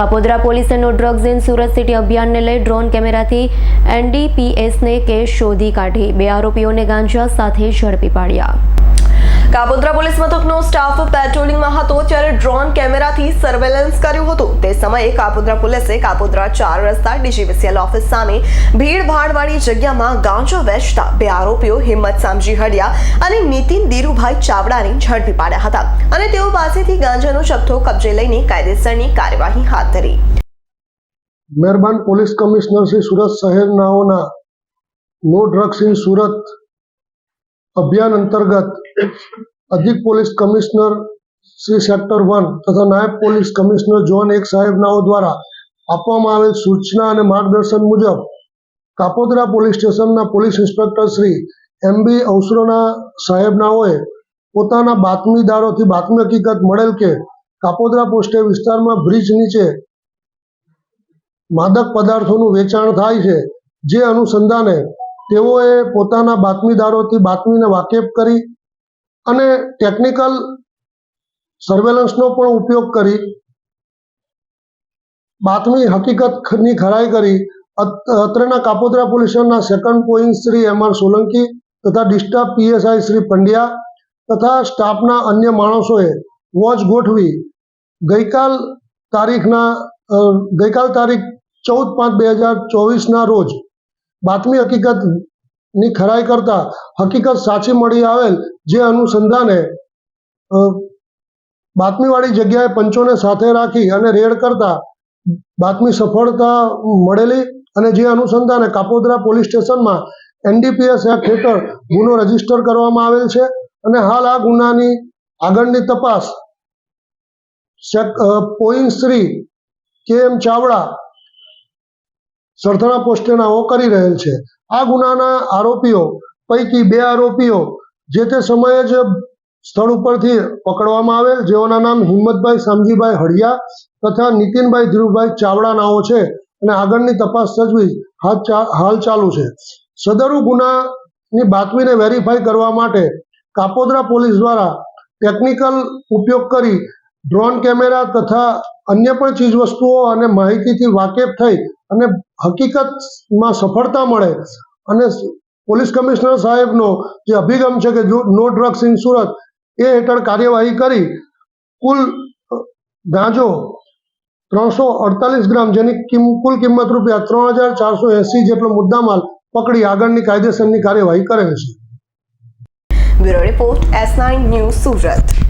કાપોદ્રા પોલીસે no drugs in Surat city અભિયાનને લઈ ડ્રોન કેમેરાથી એનડીપીએસને કેસ શોધી કાઢી. બે આરોપીઓને ગાંજા સાથે ઝડપી પાડ્યા. કાપોદ્રા પોલીસ મથકનો સ્ટાફ પેટ્રોલિંગમાં હતો ત્યારે ડ્રોન કેમેરાથી સર્વેલન્સ કર્યું હતું. તે સમયે કાપોદ્રા પોલીસે કાપોદ્રા ચાર રસ્તા ડીજીવીસીએલ ઓફિસ સામે ભીડભાડવાળી જગ્યામાં ગાંજો વેચતા બે આરોપીઓ હિંમત સામજી હડિયા અને નીતિન ધીરુભાઈ ચાવડાને ઝડપી પાડ્યા હતા અને તેઓ પાસેથી ગાંજાનો જથ્થો કબજે લઈને કાયદેસરની કાર્યવાહી હાથ ધરી. મહેરબાન પોલીસ કમિશનર શ્રી સુરત શહેરનાઓના નો ડ્રગ્સ ઇન સુરત અભિયાન અંતર્ગત અધિક police commissioner Shri sector one તથા નાયબ પોલીસ કમિશનર ઝોન એક સાહેબનાઓ દ્વારા આપવામાં આવેલ સૂચના અને માર્ગદર્શન મુજબ કાપોદરા પોલીસ સ્ટેશનના police inspector Shri M B અવસરોના સાહેબનાઓએ પોતાના બાતમીદારોથી બાતમી હકીકત મળેલ કે કાપોદરા પોસ્ટે વિસ્તારમાં બ્રિજ નીચે માદક પદાર્થોનું વેચાણ થાય છે, જે અનુસંધાને તેઓએ પોતાના બાતમીદારોથી બાતમીને વાકેફ કરી અને ટેકનિકલ સર્વેલન્સનો પણ ઉપયોગ કરી બાતમી હકીકતની ખરાઈ કરી. અત- અત્રેના કાપોદ્રા પોલીસના second point Shri M R Solanki તથા ડિસ્ટર્બ પીએસઆઈ શ્રી પંડ્યા તથા સ્ટાફના અન્ય માણસોએ વોચ ગોઠવી ગઈકાલ તારીખના ગઈકાલ તારીખ ચૌદ પાંચ બે હજાર ચોવીસના રોજ બાતમી હકીકતની ખરાઈ કરતા હકીકત સાચી મળી આવેલ જે અનુસંધાને બાતમીવાળી જગ્યાએ પંચોને સાથે રાખી અને રેડ કરતા બાતમી સફળતા મળેલી અને જે અનુસંધાને કાપોદરા પોલીસ સ્ટેશનમાં એનડીપીએસ એક્ટ હેઠળ ગુનો રજિસ્ટર કરવામાં આવેલ છે અને હાલ આ ગુનાની આગળની તપાસ પોઈન શ્રી કે એમ ચાવડા સરથાણા પોસ્ટેનાઓ કરી રહેલ છે. આ ગુનાના આરોપીઓ, પૈકી બે આરોપીઓ, જે તે સમયે જ સ્થળ ઉપરથી પકડવામાં આવેલ, જેઓના નામ હિંમતભાઈ શામજીભાઈ હળિયા તથા નીતિનભાઈ ધીરુભાઈ ચાવડા નાઓ છે અને આગળની તપાસ તજવીજ હાલ ચાલુ છે. સદરુ ગુનાની બાતમીને વેરીફાઈ કરવા માટે કાપોદ્રા પોલીસ દ્વારા ટેકનિકલ ઉપયોગ કરી ડ્રોન કેમેરા તથા અન્ય પણ ચીજવસ્તુઓ અને માહિતીથી વાકેફ થઈ અને હકીકતમાં સફળતા મળે. અને પોલીસ કમિશનર સાહેબનો જે અભિગમ છે કે નો ડ્રગ્સ ઇન સુરત, એ હેઠળ કાર્યવાહી કરી. કુલ ગાંજો ત્રણસો અડતાલીસ ગ્રામ, જેની કિમ- કુલ કિંમત રૂપિયા ત્રણ હજાર ચારસો એંસી જેટલો મુદ્દામાલ પકડી આગળની કાયદેસરની કાર્યવાહી કરેલ છે. Bureau report, S nine news Surat.